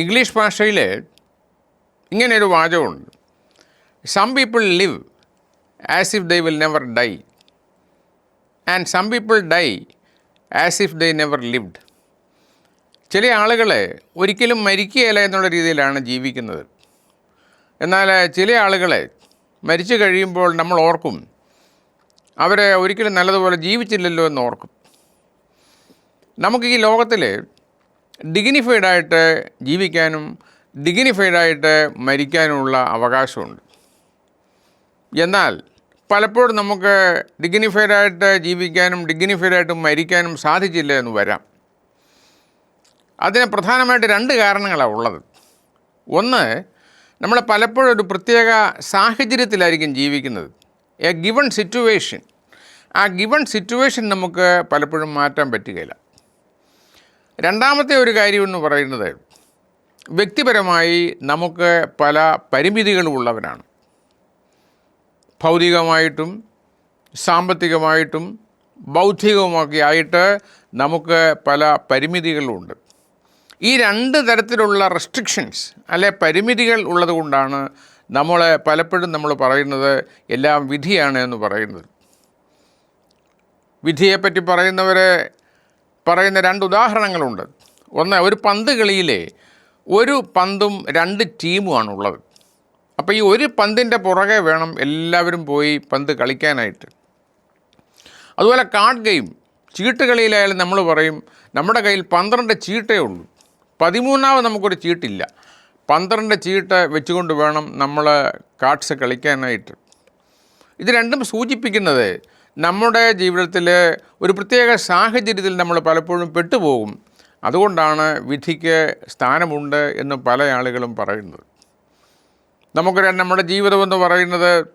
English ഭാഷയിൽ ഇങ്ങനെയൊരു വാചകമുണ്ട്. Some people live as if they will never die and some people die as if they never lived ചില ആളുകൾ ഒരിക്കലും മരിക്കുകയില്ല എന്നുള്ള രീതിയിലാണ് ജീവിക്കുന്നത്. എന്നാൽ ചില ആളുകൾ മരിച്ചു കഴിയുമ്പോൾ നമ്മൾ ഓർക്കും അവരെ ഒരിക്കലും നല്ലതുപോലെ ജീവിച്ചില്ലല്ലോ എന്ന് ഓർക്കും. നമുക്ക് ഈ ലോകത്തിൽ ഡിഗ്നിഫൈഡായിട്ട് ജീവിക്കാനും ഡിഗ്നിഫൈഡ് ആയിട്ട് മരിക്കാനുമുള്ള അവകാശമുണ്ട്. എന്നാൽ പലപ്പോഴും നമുക്ക് ഡിഗ്നിഫൈഡ് ആയിട്ട് ജീവിക്കാനും ഡിഗ്നിഫൈഡ് ആയിട്ട് മരിക്കാനും സാധിച്ചില്ല എന്ന് വരാം. അതിന് പ്രധാനമായിട്ട് രണ്ട് കാരണങ്ങളാണ് ഉള്ളത്. ഒന്ന് നമ്മൾ പലപ്പോഴും ഒരു പ്രത്യേക സാഹചര്യത്തിലായിരിക്കും ജീവിക്കുന്നത്. എ ഗിവൺ സിറ്റുവേഷൻ ആ ഗിവൺ സിറ്റുവേഷൻ നമുക്ക് പലപ്പോഴും മാറ്റാൻ പറ്റുകയില്ല. രണ്ടാമത്തെ ഒരു കാര്യം എന്ന് പറയുന്നത് വ്യക്തിപരമായി നമുക്ക് പല പരിമിതികളും ഉള്ളവരാണ്. ഭൗതികമായിട്ടും സാമ്പത്തികമായിട്ടും ബൗദ്ധികവുമൊക്കെ ആയിട്ട് നമുക്ക് പല പരിമിതികളുമുണ്ട് ഈ രണ്ട് തരത്തിലുള്ള റെസ്ട്രിക്ഷൻസ് അല്ലെ പരിമിതികൾ ഉള്ളതുകൊണ്ടാണ് നമ്മൾ പലപ്പോഴും നമ്മൾ പറയുന്നത് എല്ലാം വിധിയാണ് എന്ന് പറയുന്നത്. വിധിയെപ്പറ്റി പറയുന്നവരെ പറയുന്ന രണ്ട് ഉദാഹരണങ്ങളുണ്ട്. ഒന്ന് ഒരു പന്ത് കളിയിലെ ഒരു പന്തും രണ്ട് ടീമുമാണുള്ളത്. അപ്പോൾ ഈ ഒരു പന്തിന്റെ പുറകെ വേണം എല്ലാവരും പോയി പന്ത് കളിക്കാനായിട്ട്. അതുപോലെ കാർഡ് ഗെയിം ചീട്ട് കളിയിലായാലും നമ്മൾ പറയും നമ്മുടെ കയ്യിൽ പന്ത്രണ്ട് ചീട്ടേ ഉള്ളൂ. പതിമൂന്നാമത് നമുക്കൊരു ചീട്ടില്ല. പന്ത്രണ്ട് ചീട്ട് വെച്ചുകൊണ്ട് വേണം നമ്മൾ കാർഡ്സ് കളിക്കാനായിട്ട്. ഇത് രണ്ടും സൂചിപ്പിക്കുന്നത് നമ്മുടെ ജീവിതത്തിൽ ഒരു പ്രത്യേക സാഹചര്യത്തിൽ നമ്മൾ പലപ്പോഴും പെട്ടുപോകും. അതുകൊണ്ടാണ് വിധിക്ക് സ്ഥാനമുണ്ട് എന്ന് പല ആളുകളും പറയുന്നത്. നമുക്കറിയാം നമ്മുടെ ജീവിതമെന്ന് പറയുന്നത്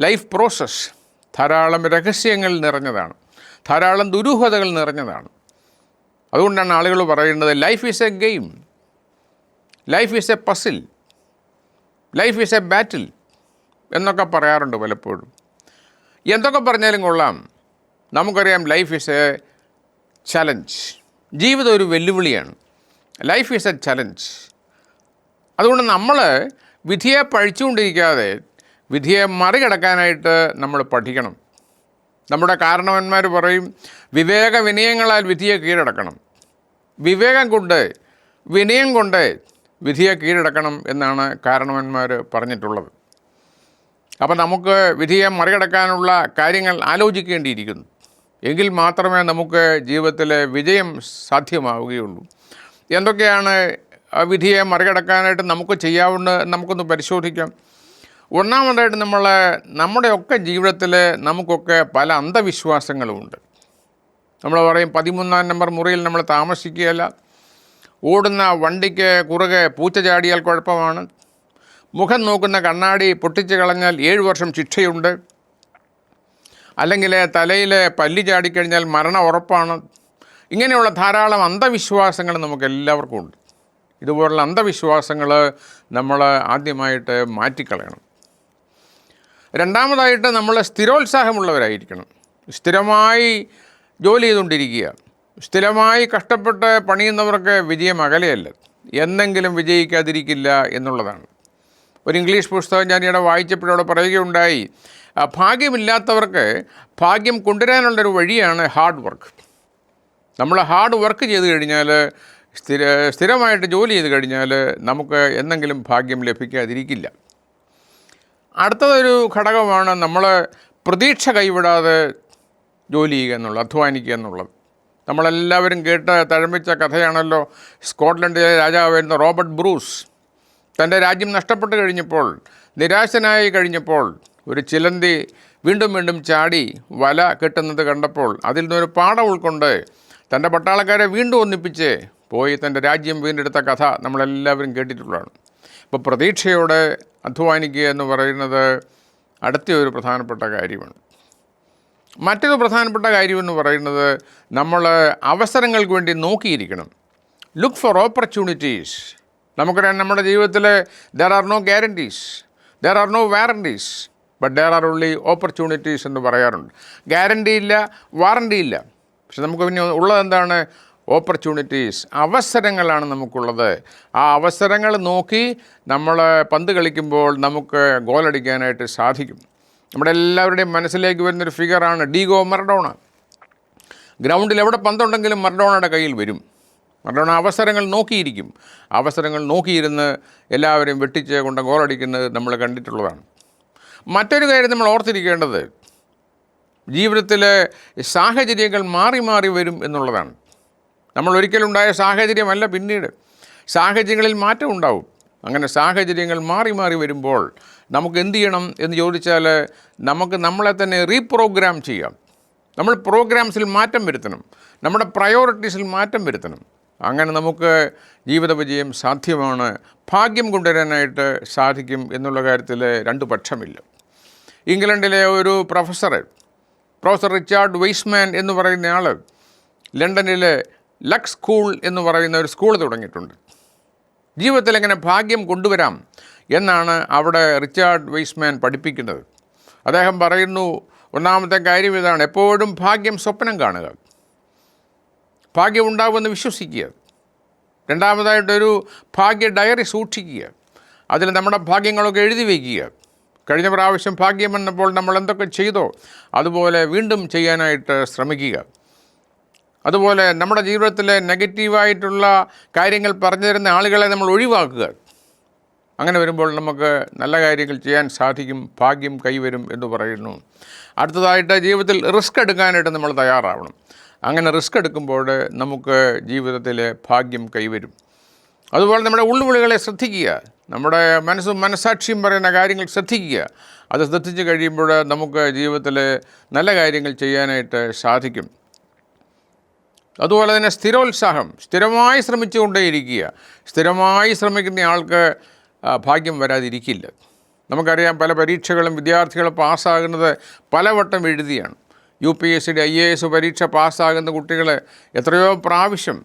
ലൈഫ് പ്രോസസ്സ് ധാരാളം രഹസ്യങ്ങൾ നിറഞ്ഞതാണ്. ധാരാളം ദുരൂഹതകൾ നിറഞ്ഞതാണ്. അതുകൊണ്ടാണ് ആളുകൾ പറയുന്നത് life is a game life is a puzzle life is a battle എന്നൊക്കെ പറയാറുണ്ട് പലപ്പോഴും. എന്തൊക്കെ പറഞ്ഞാലും കൊള്ളാം. നമുക്കറിയാം ലൈഫ് ഈസ് എ ചലഞ്ച് ജീവിതം ഒരു വെല്ലുവിളിയാണ്. ലൈഫ് ഈസ് എ ചലഞ്ച് അതുകൊണ്ട് നമ്മൾ വിധിയെ പഴിച്ചുകൊണ്ടിരിക്കാതെ വിധിയെ മറികടക്കാനായിട്ട് നമ്മൾ പഠിക്കണം. നമ്മുടെ കാരണവന്മാർ പറയും വിവേക വിനയങ്ങളാൽ വിധിയെ കീഴടക്കണം. വിവേകം കൊണ്ട് വിനയം കൊണ്ട് വിധിയെ കീഴടക്കണം എന്നാണ് കാരണവന്മാർ പറഞ്ഞിട്ടുള്ളത്. അപ്പോൾ നമുക്ക് വിധിയെ മറികടക്കാനുള്ള കാര്യങ്ങൾ ആലോചിക്കേണ്ടിയിരിക്കുന്നു. എങ്കിൽ മാത്രമേ നമുക്ക് ജീവിതത്തിലെ വിജയം സാധ്യമാവുകയുള്ളൂ. എന്തൊക്കെയാണ് വിധിയെ മറികടക്കാനായിട്ട് നമുക്ക് ചെയ്യാവുന്നത് നമുക്കൊന്ന് പരിശോധിക്കാം. ഒന്നാമതായിട്ട് നമ്മൾ നമ്മുടെയൊക്കെ ജീവിതത്തിൽ നമുക്കൊക്കെ പല അന്ധവിശ്വാസങ്ങളുമുണ്ട് നമ്മൾ പറയും പതിമൂന്നാം നമ്പർ മുറിയിൽ നമ്മൾ താമസിക്കുകയല്ല. ഓടുന്ന വണ്ടിക്ക് കുറുകെ പൂച്ച ചാടിയാൽ കുഴപ്പമാണ്. മുഖം നോക്കുന്ന കണ്ണാടി പൊട്ടിച്ച് കളഞ്ഞാൽ ഏഴ് വർഷം ശിക്ഷയുണ്ട്. അല്ലെങ്കിൽ തലയിൽ പല്ലി ചാടിക്കഴിഞ്ഞാൽ മരണം ഉറപ്പാണ്. ഇങ്ങനെയുള്ള ധാരാളം അന്ധവിശ്വാസങ്ങൾ നമുക്ക് എല്ലാവർക്കും ഉണ്ട്. ഇതുപോലുള്ള അന്ധവിശ്വാസങ്ങൾ നമ്മൾ ആദ്യമായിട്ട് മാറ്റിക്കളയണം. രണ്ടാമതായിട്ട് നമ്മൾ സ്ഥിരോത്സാഹമുള്ളവരായിരിക്കണം. സ്ഥിരമായി ജോലി ചെയ്തുകൊണ്ടിരിക്കുക. സ്ഥിരമായി കഷ്ടപ്പെട്ട് പണിയുന്നവർക്ക് വിജയം അകലെയല്ല. എന്നെങ്കിലും വിജയിക്കാതിരിക്കില്ല എന്നുള്ളതാണ്. ഒരു ഇംഗ്ലീഷ് പുസ്തകം ഞാൻ ഇവിടെ വായിച്ചപ്പോഴവിടെ പറയുകയുണ്ടായി ഭാഗ്യമില്ലാത്തവർക്ക് ഭാഗ്യം കൊണ്ടുവരാനുള്ളൊരു വഴിയാണ് ഹാർഡ് വർക്ക്. നമ്മൾ ഹാർഡ് വർക്ക് ചെയ്ത് കഴിഞ്ഞാൽ സ്ഥിര സ്ഥിരമായിട്ട് ജോലി ചെയ്ത് കഴിഞ്ഞാൽ നമുക്ക് എന്തെങ്കിലും ഭാഗ്യം ലഭിക്കാതിരിക്കില്ല. അടുത്തതൊരു ഘടകമാണ് നമ്മൾ പ്രതീക്ഷ കൈവിടാതെ ജോലി ചെയ്യുക എന്നുള്ളത് അധ്വാനിക്കുക എന്നുള്ളത്. നമ്മളെല്ലാവരും കേട്ട തഴമ്പിച്ച കഥയാണല്ലോ സ്കോട്ട്ലൻഡിലെ രാജാവായിരുന്ന റോബർട്ട് ബ്രൂസ്. തന്റെ രാജ്യം നഷ്ടപ്പെട്ട് കഴിഞ്ഞപ്പോൾ നിരാശനായി കഴിഞ്ഞപ്പോൾ ഒരു ചിലന്തി വീണ്ടും വീണ്ടും ചാടി വല കെട്ടുന്നത് കണ്ടപ്പോൾ അതിൽ നിന്നൊരു പാഠം ഉൾക്കൊണ്ട് തന്റെ പട്ടാളക്കാരെ വീണ്ടും ഒന്നിപ്പിച്ച് പോയി തന്റെ രാജ്യം വീണ്ടെടുത്ത കഥ നമ്മളെല്ലാവരും കേട്ടിട്ടുള്ളതാണ്. ഇപ്പോൾ പ്രതീക്ഷയോടെ അധ്വാനിക്കുക എന്ന് പറയുന്നത് അടുത്ത ഒരു പ്രധാനപ്പെട്ട കാര്യമാണ്. മറ്റൊരു പ്രധാനപ്പെട്ട കാര്യമെന്ന് പറയുന്നത് നമ്മൾ അവസരങ്ങൾക്ക് വേണ്ടി നോക്കിയിരിക്കണം. ലുക്ക് ഫോർ ഓപ്പർച്യൂണിറ്റീസ് നമുക്കറിയാം നമ്മുടെ ജീവിതത്തിൽ there are no guarantees there are no warranties but there are only opportunities എന്ന് പറയാറുണ്ട്. ഗ്യാരണ്ടി ഇല്ല വാറണ്ടി ഇല്ല. പക്ഷെ നമുക്ക് പിന്നെ ഉള്ളത് എന്താണ്? ഓപ്പർച്യൂണിറ്റീസ് അവസരങ്ങളാണ് നമുക്കുള്ളത്. ആ അവസരങ്ങൾ നോക്കി നമ്മൾ പന്ത് കളിക്കുമ്പോൾ നമുക്ക് ഗോളടിക്കാനായിട്ട് സാധിക്കും. നമ്മുടെ എല്ലാവരുടെയും മനസ്സിലേക്ക് വരുന്നൊരു ഫിഗറാണ് ഡീഗോ മറഡോണ ഗ്രൗണ്ടിൽ എവിടെ പന്തുണ്ടെങ്കിലും മറഡോണയുടെ കയ്യിൽ വരും. മറഡോണ അവസരങ്ങൾ നോക്കിയിരിക്കും. അവസരങ്ങൾ നോക്കിയിരുന്ന് എല്ലാവരെയും വെട്ടിച്ച് കൊണ്ട് ഗോളടിക്കുന്നത് നമ്മൾ കണ്ടിട്ടുള്ളതാണ്. മറ്റൊരു കാര്യം നമ്മൾ ഓർത്തിരിക്കേണ്ടത് ജീവിതത്തിലെ സാഹചര്യങ്ങൾ മാറി മാറി വരും എന്നുള്ളതാണ്. നമ്മൾ ഒരിക്കലുണ്ടായ സാഹചര്യമല്ല പിന്നീട്. സാഹചര്യങ്ങളിൽ മാറ്റം ഉണ്ടാവും. അങ്ങനെ സാഹചര്യങ്ങൾ മാറി മാറി വരുമ്പോൾ നമുക്ക് എന്ത് ചെയ്യണം എന്ന് ചോദിച്ചാൽ നമുക്ക് നമ്മളെ തന്നെ റീപ്രോഗ്രാം ചെയ്യാം. നമ്മൾ പ്രോഗ്രാംസിൽ മാറ്റം വരുത്തണം. നമ്മുടെ പ്രയോറിറ്റീസിൽ മാറ്റം വരുത്തണം. അങ്ങനെ നമുക്ക് ജീവിത വിജയം സാധ്യമാണ്. ഭാഗ്യം കൊണ്ടുവരാനായിട്ട് സാധിക്കും എന്നുള്ള കാര്യത്തിൽ രണ്ട് പക്ഷമില്ല. ഇംഗ്ലണ്ടിലെ ഒരു പ്രൊഫസർ പ്രൊഫസർ റിച്ചാർഡ് വെയ്സ്മാൻ എന്ന് പറയുന്ന ആൾ ലണ്ടനിലെ ലക്സ് സ്കൂൾ എന്ന് പറയുന്ന ഒരു സ്കൂൾ തുടങ്ങിയിട്ടുണ്ട്. ജീവിതത്തിൽ എങ്ങനെ ഭാഗ്യം കൊണ്ടുവരാം എന്നാണ് അവിടെ റിച്ചാർഡ് വെയ്സ്മാൻ പഠിപ്പിക്കുന്നത്. അദ്ദേഹം പറയുന്നു ഒന്നാമത്തെ കാര്യം ഇതാണ് എപ്പോഴും ഭാഗ്യം സ്വപ്നം കാണുക. ഭാഗ്യം ഉണ്ടാവുമെന്ന് വിശ്വസിക്കുക. രണ്ടാമതായിട്ടൊരു ഭാഗ്യ ഡയറി സൂക്ഷിക്കുക. അതിൽ നമ്മുടെ ഭാഗ്യങ്ങളൊക്കെ എഴുതി വയ്ക്കുക. കഴിഞ്ഞ പ്രാവശ്യം ഭാഗ്യം വന്നപ്പോൾ നമ്മൾ എന്തൊക്കെ ചെയ്തോ അതുപോലെ വീണ്ടും ചെയ്യാനായിട്ട് ശ്രമിക്കുക. അതുപോലെ നമ്മുടെ ജീവിതത്തിലെ നെഗറ്റീവായിട്ടുള്ള കാര്യങ്ങൾ പറഞ്ഞു തരുന്ന ആളുകളെ നമ്മൾ ഒഴിവാക്കുക. അങ്ങനെ വരുമ്പോൾ നമുക്ക് നല്ല കാര്യങ്ങൾ ചെയ്യാൻ സാധിക്കും ഭാഗ്യം കൈവരും എന്ന് പറയുന്നു. അടുത്തതായിട്ട് ജീവിതത്തിൽ റിസ്ക് എടുക്കാനായിട്ട് നമ്മൾ തയ്യാറാവണം. അങ്ങനെ റിസ്ക് എടുക്കുമ്പോൾ നമുക്ക് ജീവിതത്തിൽ ഭാഗ്യം കൈവരും. അതുപോലെ നമ്മുടെ ഉള്ളുവിളികളെ ശ്രദ്ധിക്കുക. നമ്മുടെ മനസ്സും മനസാക്ഷിയും പറയുന്ന കാര്യങ്ങൾ ശ്രദ്ധിക്കുക. അത് ശ്രദ്ധിച്ച് കഴിയുമ്പോൾ നമുക്ക് ജീവിതത്തിൽ നല്ല കാര്യങ്ങൾ ചെയ്യാനായിട്ട് സാധിക്കും. അതുപോലെ തന്നെ സ്ഥിരോത്സാഹം. സ്ഥിരമായി ശ്രമിച്ചുകൊണ്ടേയിരിക്കുക. സ്ഥിരമായി ശ്രമിക്കുന്ന ആൾക്ക് ഭാഗ്യം വരാതിരിക്കില്ല. നമുക്കറിയാം പല പരീക്ഷകളും വിദ്യാർത്ഥികളും പാസ്സാകുന്നത് പലവട്ടം എഴുതിയാണ്. യു പി എസ് സിയുടെ ഐ എ എസ് പരീക്ഷ പാസ്സാകുന്ന കുട്ടികൾ എത്രയോ പ്രാവശ്യം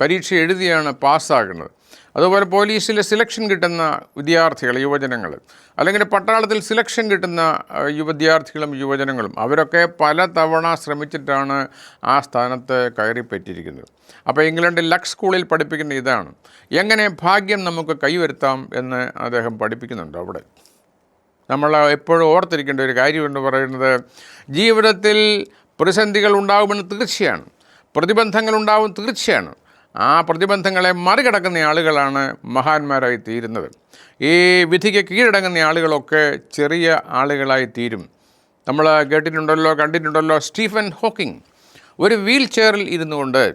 പരീക്ഷ എഴുതിയാണ് പാസ്സാകുന്നത്. അതുപോലെ പോലീസിൽ സിലക്ഷൻ കിട്ടുന്ന വിദ്യാർത്ഥികൾ യുവജനങ്ങൾ അല്ലെങ്കിൽ പട്ടാളത്തിൽ സിലക്ഷൻ കിട്ടുന്ന വിദ്യാർത്ഥികളും യുവജനങ്ങളും അവരൊക്കെ പല തവണ ശ്രമിച്ചിട്ടാണ് ആ സ്ഥാനത്ത് കയറിപ്പറ്റിയിരിക്കുന്നത് അപ്പോൾ ഇംഗ്ലണ്ടിൽ ലക് സ്കൂളിൽ പഠിപ്പിക്കുന്ന ഇതാണ്. എങ്ങനെ ഭാഗ്യം നമുക്ക് കൈവരുത്താം എന്ന് അദ്ദേഹം പഠിപ്പിക്കുന്നുണ്ട് അവിടെ. നമ്മൾ എപ്പോഴും ഓർത്തിരിക്കേണ്ട ഒരു കാര്യമെന്ന് പറയുന്നത് ജീവിതത്തിൽ പ്രതിസന്ധികൾ ഉണ്ടാകുമെന്ന് തീർച്ചയാണ്. പ്രതിബന്ധങ്ങൾ ഉണ്ടാവും തീർച്ചയാണ്. ആ പ്രതിബന്ധങ്ങളെ മറികടക്കുന്ന ആളുകളാണ് മഹാന്മാരായി തീരുന്നത്. ഈ വിധിക്ക് കീഴടങ്ങുന്ന ആളുകളൊക്കെ ചെറിയ ആളുകളായി തീരും. നമ്മൾ കേട്ടിട്ടുണ്ടല്ലോ കണ്ടിട്ടുണ്ടല്ലോ സ്റ്റീഫൻ ഹോക്കിംഗ്. ഒരു വീൽ ചെയറിൽ ഇരുന്നു കൊണ്ട്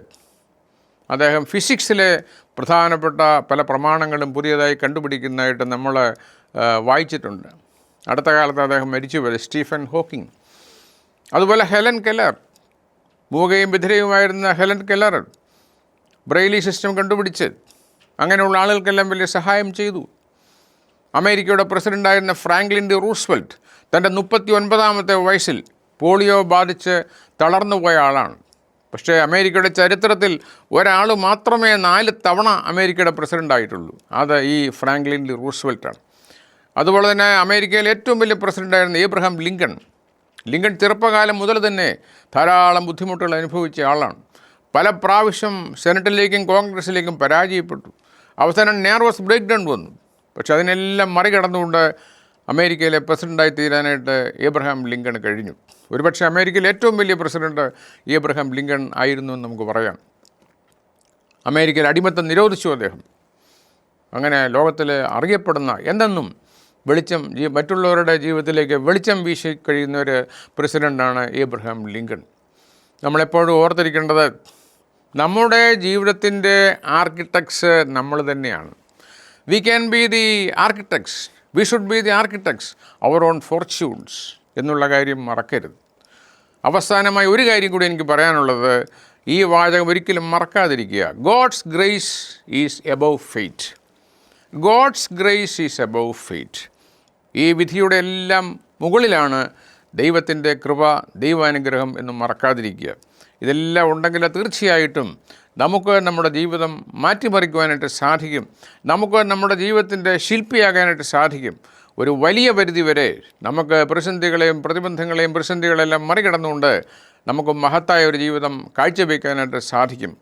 അദ്ദേഹം ഫിസിക്സിലെ പ്രധാനപ്പെട്ട പല പ്രമാണങ്ങളും പുതിയതായി കണ്ടുപിടിക്കുന്നതായിട്ട് നമ്മൾ വായിച്ചിട്ടുണ്ട്. അടുത്ത കാലത്ത് അദ്ദേഹം മരിച്ചുപോയി സ്റ്റീഫൻ ഹോക്കിംഗ്. അതുപോലെ ഹെലൻ കെല്ലർ മൂകയും ബധിരയുമായിരുന്ന ഹെലൻ കെല്ലർ ബ്രെയിലി സിസ്റ്റം കണ്ടുപിടിച്ച് അങ്ങനെയുള്ള ആളുകൾക്കെല്ലാം വലിയ സഹായം ചെയ്തു. അമേരിക്കയുടെ പ്രസിഡന്റായിരുന്ന ഫ്രാങ്ക്ലിൻ ഡി റൂസ്വെൽറ്റ് തന്റെ മുപ്പത്തി ഒൻപതാമത്തെ വയസ്സിൽ പോളിയോ ബാധിച്ച് തളർന്നു പോയ ആളാണ്. പക്ഷേ അമേരിക്കയുടെ ചരിത്രത്തിൽ ഒരാൾ മാത്രമേ നാല് തവണ അമേരിക്കയുടെ പ്രസിഡന്റായിട്ടുള്ളൂ അത് ഈ ഫ്രാങ്ക്ലിൻ ഡി റൂസ്വെൽറ്റാണ്. അതുപോലെ തന്നെ അമേരിക്കയിലെ ഏറ്റവും വലിയ പ്രസിഡന്റായിരുന്ന ഏബ്രഹാം ലിങ്കൺ. ലിങ്കൺ ചെറുപ്പകാലം മുതൽ തന്നെ ധാരാളം ബുദ്ധിമുട്ടുകൾ അനുഭവിച്ച ആളാണ്. പല പ്രാവശ്യം സെനറ്റിലേക്കും കോൺഗ്രസിലേക്കും പരാജയപ്പെട്ടു. അവസാനം നെർവസ് ബ്രേക്ക് ഡൗൺ വന്നു. പക്ഷെ അതിനെല്ലാം മറികടന്നുകൊണ്ട് അമേരിക്കയിലെ പ്രസിഡന്റായി തീരാനായിട്ട് ഏബ്രഹാം ലിങ്കൺ കഴിഞ്ഞു. ഒരുപക്ഷെ അമേരിക്കയിലെ ഏറ്റവും വലിയ പ്രസിഡന്റ് ഏബ്രഹാം ലിങ്കൺ ആയിരുന്നു എന്ന് നമുക്ക് പറയാം. അമേരിക്കയിൽ അടിമത്തം നിരോധിച്ചു അദ്ദേഹം. അങ്ങനെ ലോകത്തിൽ അറിയപ്പെടുന്ന എന്തെന്നും വെളിച്ചം മറ്റുള്ളവരുടെ ജീവിതത്തിലേക്ക് വെളിച്ചം വീശി കഴിയുന്ന ഒരു പ്രസിഡന്റാണ് ഏബ്രഹാം ലിങ്കൺ. നമ്മളെപ്പോഴും ഓർത്തിരിക്കേണ്ടത് നമ്മുടെ ജീവിതത്തിന്റെ ആർക്കിടെക്ട്സ് നമ്മൾ തന്നെയാണ്. We can be the architects we should be the architects our own fortunes എന്നുള്ള കാര്യം മറക്കരുത്. അവസാനമായി ഒരു കാര്യം കൂടി എനിക്ക് പറയാനുള്ളത് ഈ വാചകം ഒരിക്കലും മറക്കാതിരിക്കുക. God's grace is above fate God's grace is above fate ഈ വിധിയുടെ എല്ലാം മുകളിലാണ് ദൈവത്തിന്റെ കൃപ ദൈവാനുഗ്രഹം എന്ന് മറക്കാതിരിക്കുക. ഇതെല്ലാം ഉണ്ടെങ്കിൽ തീർച്ചയായിട്ടും നമുക്ക് നമ്മുടെ ജീവിതം മാറ്റിമറിക്കുവാനായിട്ട് സാധിക്കും. നമുക്ക് നമ്മുടെ ജീവിതത്തിന്റെ ശില്പിയാകാനായിട്ട് സാധിക്കും. ഒരു വലിയ പരിധി വരെ നമുക്ക് പ്രതിസന്ധികളെയും പ്രതിബന്ധങ്ങളെയും പ്രതിസന്ധികളെല്ലാം മറികടന്നുകൊണ്ട് നമുക്ക് മഹത്തായ ഒരു ജീവിതം കാഴ്ചവെക്കാനായിട്ട് സാധിക്കും.